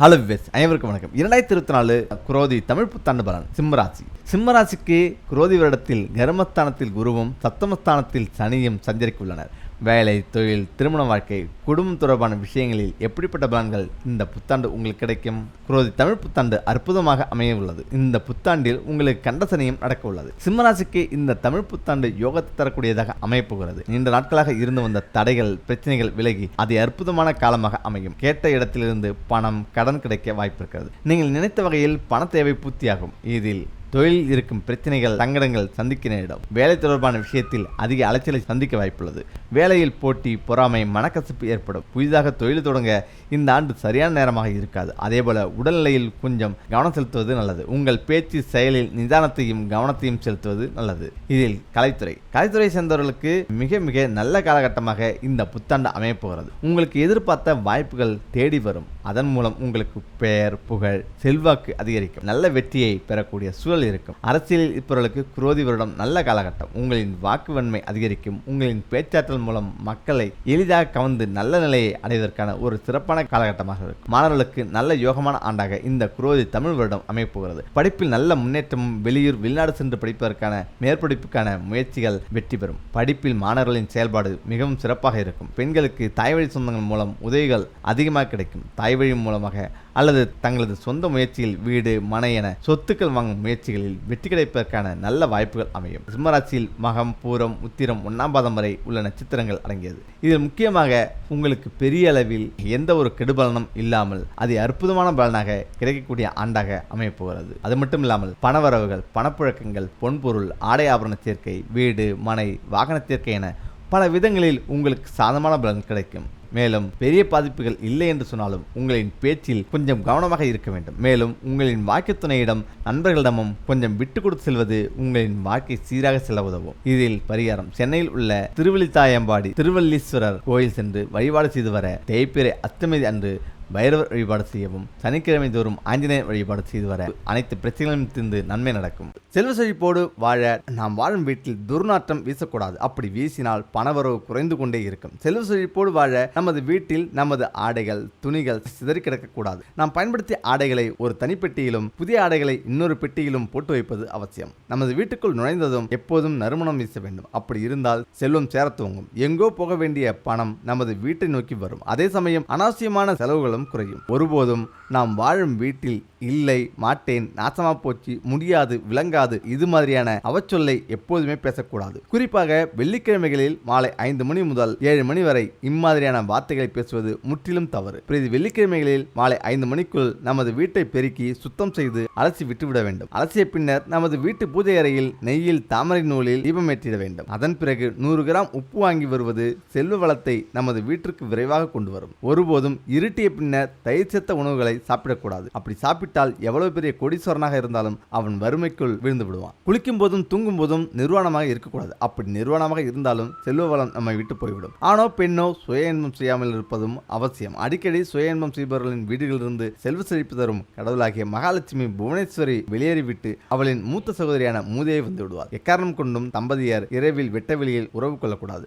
Hello wives அனைவருக்கும் வணக்கம். இரண்டாயிரத்தி இருபத்தி நாலு குரோதி தமிழ் புத்தாண்டு பலன் சிம்மராசி. சிம்மராசிக்கு குரோதி வருடத்தில் கர்மஸ்தானத்தில் குருவும் சப்தமஸ்தானத்தில் சனியும் சஞ்சரிக்க உள்ளனர். வேலை தொழில் திருமண வாழ்க்கை குடும்பம் தொடர்பான விஷயங்களில் எப்படிப்பட்ட பலன்கள் இந்த புத்தாண்டு உங்களுக்கு கிடைக்கும்? குரோதி தமிழ் புத்தாண்டு அற்புதமாக அமைய உள்ளது. இந்த புத்தாண்டில் உங்களுக்கு கண்டசனையும் நடக்க உள்ளது. சிம்மராசிக்கு இந்த தமிழ் புத்தாண்டு யோகத்தை தரக்கூடியதாக அமையப்போகிறது. நீண்ட நாட்களாக இருந்து வந்த தடைகள் பிரச்சனைகள் விலகி அது அற்புதமான காலமாக அமையும். கேட்ட இடத்திலிருந்து பணம் கடன் கிடைக்க வாய்ப்பிருக்கிறது நீங்கள் நினைத்த வகையில் பண தேவை பூர்த்தியாகும். இதில் தொழிலில் இருக்கும் பிரச்சனைகள் சங்கடங்கள் சந்திக்க நேரிடும் வேலை தொடர்பான விஷயத்தில் அதிக அலைச்சலை சந்திக்க வாய்ப்புள்ளது. வேலையில் போட்டி பொறாமை மனக்கசப்பு ஏற்படும். புதிதாக தொழில் தொடங்க இந்த ஆண்டு சரியான நேரமாக இருக்காது. அதேபோல உடல்நிலையில் கொஞ்சம் கவனம் செலுத்துவது நல்லது. உங்கள் பேச்சு செயலில் நிதானத்தையும் கவனத்தையும் செலுத்துவது நல்லது. இதில் கலைத்துறை. கலைத்துறை சேர்ந்தவர்களுக்கு மிக மிக நல்ல காலகட்டமாக இந்த புத்தாண்டு அமையப்போகிறது. உங்களுக்கு எதிர்பார்த்த வாய்ப்புகள் தேடி வரும். அதன் மூலம் உங்களுக்கு பெயர் புகழ் செல்வாக்கு அதிகரிக்கும். நல்ல வெற்றியை பெறக்கூடிய சூழல் இருக்கும். அரசியலில் இருப்பவர்களுக்கு குரோதி வருடம் நல்ல காலகட்டம். உங்களின் வாக்கு வன்மை அதிகரிக்கும். உங்களின் பேச்சாற்றல் மூலம் மக்களை எளிதாக கவர்ந்து நல்ல நிலையை அடைவதற்கான ஒரு சிறப்பான காலகட்டமாக இருக்கும். மாணவர்களுக்கு நல்ல யோகமான ஆண்டாக இந்த குரோதி தமிழ் வருடம் அமையப்போகிறது. படிப்பில் நல்ல முன்னேற்றமும் வெளியூர் வெளிநாடு சென்று படிப்பதற்கான மேற்படிப்புக்கான முயற்சிகள் வெற்றி பெறும். படிப்பில் மாணவர்களின் செயல்பாடு மிகவும் சிறப்பாக இருக்கும். பெண்களுக்கு தாய்வழி சொந்தங்கள் மூலம் உதவிகள் அதிகமாக கிடைக்கும். தாய்வழி மூலமாக அல்லது தங்களது சொந்த முயற்சியில் வீடு மனை என சொத்துக்கள் வாங்கும் முயற்சிகளில் வெற்றி கிடைப்பதற்கான நல்ல வாய்ப்புகள் அமையும். சிம்மராசியில் மகம் பூரம் உத்திரம் ஒன்னாம் பாதம் வரை உள்ள நட்சத்திரங்கள் அடங்கியது. இதில் முக்கியமாக உங்களுக்கு பெரிய அளவில் எந்த ஒரு கெடுபலனும் இல்லாமல் அது அற்புதமான பலனாக கிடைக்கக்கூடிய ஆண்டாக அமையப்போகிறது. அது மட்டும் இல்லாமல் பணவரவுகள் பணப்புழக்கங்கள் பொன்பொருள் ஆடை ஆபரண சேர்க்கை வீடு மனை வாகன சேர்க்கை என பல விதங்களில் உங்களுக்கு சாதமான பலன் கிடைக்கும். மேலும் பெரிய பாதிப்புகள் இல்லை என்று சொன்னாலும் உங்களின் பேச்சில் கொஞ்சம் கவனமாக இருக்க வேண்டும். மேலும் உங்களின் வாழ்க்கை துணையிடம் நண்பர்களிடமும் கொஞ்சம் விட்டு கொடுத்து செல்வது உங்களின் வாழ்க்கை சீராக செல்ல உதவும். இதில் பரிகாரம். சென்னையில் உள்ள திருவள்ளித்தாயம்பாடி திருவள்ளீஸ்வரர் கோயில் சென்று வழிபாடு செய்து வர தேய்பிறை அஷ்டமி அன்று பைரவர் வழிபாடு செய்யவும் சனிக்கிழமை தோறும் ஆஞ்சநேயர் வழிபாடு செய்து வர அனைத்து பிரச்சனைகளும் தீர்ந்து நன்மை நடக்கும். செல்வ செழிப்போடு வாழ நாம் வாழும் வீட்டில் துர்நாற்றம் வீசக்கூடாது. அப்படி வீசினால் பணவரவு குறைந்து கொண்டே இருக்கும். செல்வ செழிப்போடு வாழ நமது வீட்டில் நமது ஆடைகள் துணிகள் சிதறி கிடக்கக்கூடாது. நாம் பயன்படுத்திய ஆடைகளை ஒரு தனிப்பெட்டியிலும் புதிய ஆடைகளை இன்னொரு பெட்டியிலும் போட்டு வைப்பது அவசியம். நமது வீட்டுக்குள் நுழைந்ததும் எப்போதும் நறுமணம் வீச வேண்டும். அப்படி இருந்தால் செல்வம் சேர துவங்கும். எங்கோ போக வேண்டிய பணம் நமது வீட்டை நோக்கி வரும். அதே சமயம் அனாவசியமான செலவுகளும் குறையும். ஒருபோதும் நாம் வாழும் வீட்டில் இல்லை மாட்டேன் நாசமா போச்சு முடியாது விளங்காது இது மாதிரியான அவச்சொல்லை எப்போதுமே பேசக்கூடாது. குறிப்பாக வெள்ளிக்கிழமைகளில் மாலை ஐந்து மணி முதல் ஏழு மணி வரை இம்மாதிரியான வார்த்தைகளை பேசுவது முற்றிலும் தவறு. பிரதி வெள்ளிக்கிழமைகளில் மாலை ஐந்து மணிக்குள் நமது வீட்டை பெருக்கி சுத்தம் செய்து அலசி விட்டுவிட வேண்டும். அலசிய பின்னர் நமது வீட்டு பூஜை அறையில் நெய்யில் தாமரை நூலில் தீபமேற்றிட வேண்டும். அதன் பிறகு நூறு கிராம் உப்பு வாங்கி வருவது செல்வ வளத்தை நமது வீட்டிற்கு விரைவாக கொண்டு வரும். ஒருபோதும் இருட்டிய பின்னர் தயிர் சேர்த்த உணவுகளை சாப்பிடக்கூடாது. அப்படி சாப்பிட்டால் எவ்வளவு பெரிய கொடிசோரனாக இருந்தாலும் அவன் வறுமைக்குள் விழுந்து விடுவான். குளிக்கும் போதும் தூங்கும் போதும் நிர்வாணமாக இருக்கக்கூடாது. அப்படி நிர்வாணமாக இருந்தாலும் செல்வ வளம் நம்மை விட்டு போய்விடும். ஆனோ பெண்ணோ சுய இன்பம் செய்யாமல் இருப்பதும் அவசியம். அடிக்கடி சுய இன்பம் செய்பவர்களின் வீடுகளிலிருந்து செல்வ செழிப்பு தரும் கடவுளாகிய மகாலட்சுமி புவனேஸ்வரி வெளியேறிவிட்டு அவளின் மூத்த சகோதரியான மூதையை வந்து விடுவார். எக்காரணம் கொண்டும் தம்பதியர் இரவில் வெட்ட வெளியில் உறவு கொள்ளக்கூடாது.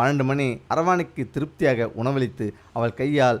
பன்னெண்டு மணி அரவானைக்கு திருப்தியாக உணவளித்து அவள் கையால்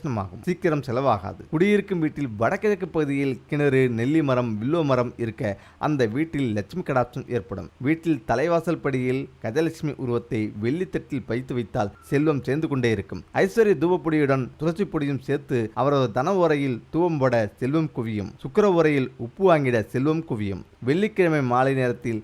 ஆகர்ஷணமாகும் சீக்கிரம் செலவாகாது. குடியிருக்கும் வீட்டில் வடகிழக்கு பகுதியில் கிணறு நெல்லி மரம் வில்லோ மரம் இருக்க அந்த வீட்டில் லட்சுமி கடாட்சம் ஏற்படும். வீட்டில் தலைவாசல் படியில் கஜலட்சுமி உருவத்தை வெள்ளித்தட்டில் பைத்து வைத்தால் செல்வம் சேர்ந்து கொண்டே இருக்கும். ஐஸ்வர்ய தூவப்பொடியுடன் துளசி பொடியும் சேர்த்து அவரது தன உரையில் தூவம் போட செல்வம் குவியும். சுக்கர உரையில் உப்பு வாங்கிட செல்வம் குவியும். வெள்ளிக்கிழமை மாலை நேரத்தில்